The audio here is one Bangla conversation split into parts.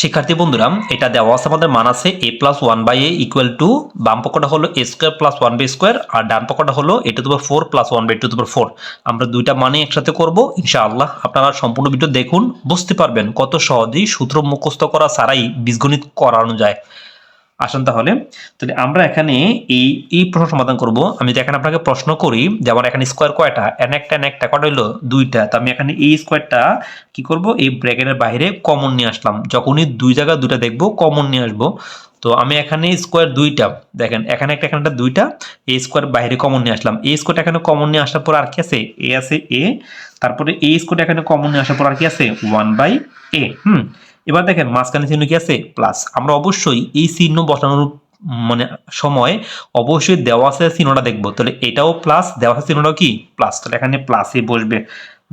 শিক্ষার্থী বন্ধুরা, এটা দেওয়া আছে আমাদের মান আছে a plus one by a equal to বাম পকোটা হলো a square plus one by square আর ডান পকোটা হলো এ টু দুবার four plus one by two তোমার ফোর আমরা দুইটা মানে একসাথে করব, ইনশাআল্লাহ। আপনারা সম্পূর্ণ ভিডিও দেখুন, বুঝতে পারবেন কত সহজেই সূত্র মুখস্থ করা ছাড়াই বীজগণিত করানো যায়। আসুন তাহলে। তাহলে আমরা এখানে এই এই প্রশ্ন সমাধান করব। আমি যদি এখানে আপনাকে প্রশ্ন করি যে আমার এখানে স্কোয়ার কয়টা? এন একটা এন একটা, কটা হলো দুইটা। তো আমি এখানে এই স্কোয়ারটা কি করব? এই ব্র্যাকেটের বাইরে কমন নিয়ে আসলাম। যখনই দুই জায়গা দুইটা দেখব কমন নিয়ে আসব। তো আমি এখানে স্কোয়ার দুইটা, দেখেন, এখানে একটা, এখানে দুইটা, এই স্কোয়ার বাইরে কমন নিয়ে আসলাম। এই স্কোয়ারটা এখানে কমন নিয়ে আসার পর আর কি আছে? এ আছে এ তারপরে এই স্কোয়ারটা এখানে কমন নিয়ে আসার পর আর কি আছে? ওয়ান বাই এ হুম? এবার দেখেন মাঝখানে চিহ্ন কি আছে? প্লাস আমরা অবশ্যই এই চিহ্ন বসানোর মানে সময় অবশ্যই দেওয়া আছে চিহ্নটা দেখব। তাহলে এটাও প্লাস দেওয়া চিহ্নটাও কি? প্লাস তাহলে এখানে প্লাসে বসবে।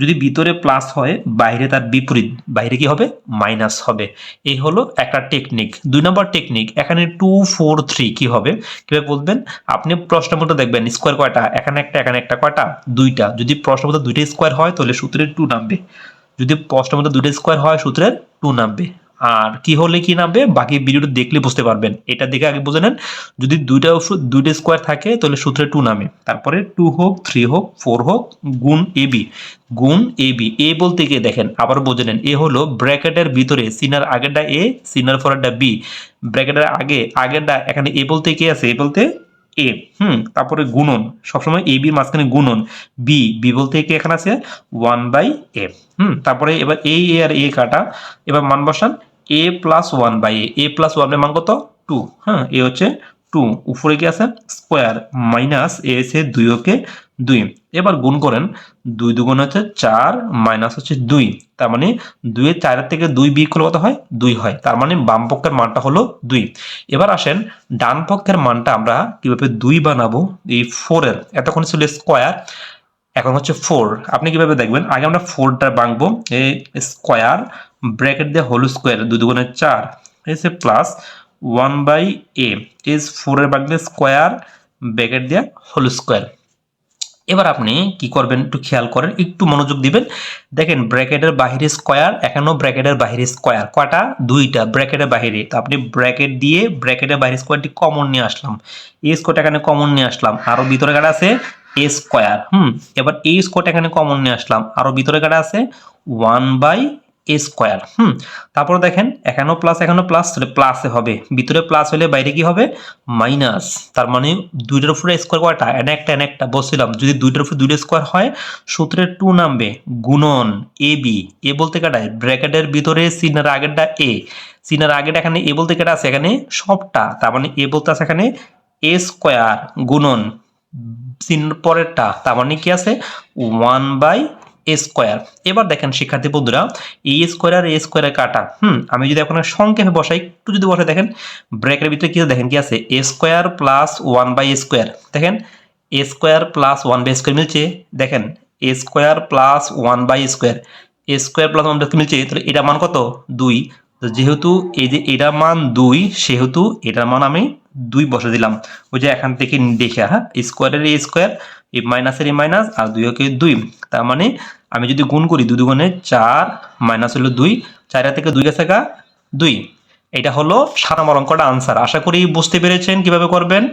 যদি ভিতরে প্লাস হয়, বাইরে তার বিপরীত, বাইরে কি হবে? মাইনাস হবে। এই হলো একটা টেকনিক দুই নম্বর টেকনিক এখানে টু ফোর থ্রি কি হবে? কীভাবে বলবেন? আপনি প্রশ্ন মতো দেখবেন স্কোয়ার কয়টা? এখানে একটা এখানে একটা কয়টা? দুইটা। যদি প্রশ্ন মতো দুইটা স্কোয়ার হয়, তাহলে সূত্রের টু নামবে। যদি প্রশ্নের মধ্যে দুটো স্কোয়ার হয় সূত্রের টু নামবে। আর কি হলে কি নামবে? বাকি ভিডিওটা দেখলে বুঝতে পারবেন। এটা দেখে আগে বুঝে নেন। যদি দুইটা দুইটা স্কোয়ার থাকে, তাহলে সূত্রে টু নামে। তারপরে টু হোক থ্রি হোক ফোর হোক, গুণ এ বি গুণ এ বি এ বলতে গিয়ে দেখেন, আবার বুঝে নেন। এ হলো ব্র্যাকেটের ভিতরে সিনার আগেরটা এ সিনার পরেরটা বি ব্র্যাকেটের আগে, আগেরটা, এখানে এ বলতে কি আছে? এ বলতে এ হুম, তারপরে গুণন, সবসময় এ বির মাঝখানে গুণন। বি বি বলতে কি এখানে আছে? ওয়ান বাই এ হুম, তারপরে এবার এ এ আর এ কাটা, এবার মান বসান। A plus one by a a plus ওয়ানের মান কত? টু হ্যাঁ এ হচ্ছে টু উপরে কি আছে? স্কোয়ার মাইনাস এ এসে দুই ওকে দুই। এবার গুণ করেন, দুই দুগুণ হচ্ছে চার মাইনাস হচ্ছে দুই। তার মানে দুইয়ের চারের থেকে দুই বিয়োগ করলে কত হয়? দুই হয়। তার মানে বাম পক্ষের মানটা হলো দুই। এবার আসেন, ডান পক্ষের মানটা আমরা কীভাবে দুই বানাবো? এই ফোরের এতক্ষণ ছিল স্কোয়ার এখন হচ্ছে ফোর আপনি কীভাবে দেখবেন? আগে আমরা ফোরটা বাঁকবো। এই স্কোয়ার ব্র্যাকেট দিয়ে হোল স্কোয়ার দুই দুগুণে চার। এসে plus one by a is ফোরের বাঁকলে স্কোয়ার, ব্র্যাকেট দিয়ে হোল স্কোয়ার। এবার আপনি কি করবেন একটু খেয়াল করেন, একটু মনোযোগ দিবেন। দেখেন ব্র্যাকেটের বাহিরে স্কোয়ার, এখানেও ব্র্যাকেটের বাহিরে স্কোয়ার। কয়টা? দুইটা, ব্র্যাকেটের বাহিরে। তো আপনি ব্র্যাকেট দিয়ে ব্র্যাকেটের বাইরে স্কোয়ারটি কমন নিয়ে আসলাম। এই স্কোয়ারটা এখানে কমন নিয়ে আসলাম। আরও ভিতরে কাটা আছে এ স্কোয়ার, হুম? এবার এই স্কোয়ারটা এখানে কমন নিয়ে আসলাম। আরও ভিতরে কাটা আছে ওয়ান বাই এ স্কোয়ার হুম? তারপর দেখেন, এখানেও প্লাস এখানেও প্লাস প্লাসে হবে। ভিতরে প্লাস হলে বাইরে কি হবে? মাইনাস তার মানে দুইটার উপরে স্কোয়ার কয়টা? এনে একটা এনে একটা বসছিলাম যদি দুইটার উপরে দুইটা স্কোয়ার হয়, সূত্রে টু নামবে, গুণন এ বি এ বলতে কাটায়? ব্র্যাকেটের ভিতরে সিনের আগেরটা এ সিনের আগেরটা এখানে এ বলতে কেটা আছে, এখানে সবটা, তার মানে এ বলতে আছে এখানে এ স্কোয়ার গুণন পরেরটা, তার মানে কি আছে? ওয়ান বাই এ স্কোয়ার এবার দেখেন, শিক্ষার্থী বন্ধুরা এ স্কোয়ার আর এ স্কোয়ারের কাটা। হুম, আমি যদি আপনার সংক্ষেপে বসাই, একটু যদি বসাই, দেখেন ব্রেকের ভিতরে কি দেখেন কি আছে? A square plus one by square দেখেন a square plus one by square মিলছে, দেখেন a square plus one by square a square plus one by মিলছে, তাহলে এটার মান কত? দুই। তো যেহেতু এই যে এটার মান দুই, সেহেতু এটার মান আমি দুই বসে দিলাম। ওই যে এখান থেকে দেখে হ্যাঁ স্কোয়ারের এ স্কোয়ার এ মাইনাসের এ মাইনাস আর দুই ওকে দুই। তার মানে আমি যদি গুণ করি দুই দুগুণে চার মাইনাস হলো দুই, চার থেকে দুই গেছে গা দুই। এটা হলো সারা নম্বর অঙ্কটা আনসার আশা করি বুঝতে পেরেছেন কীভাবে করবেন?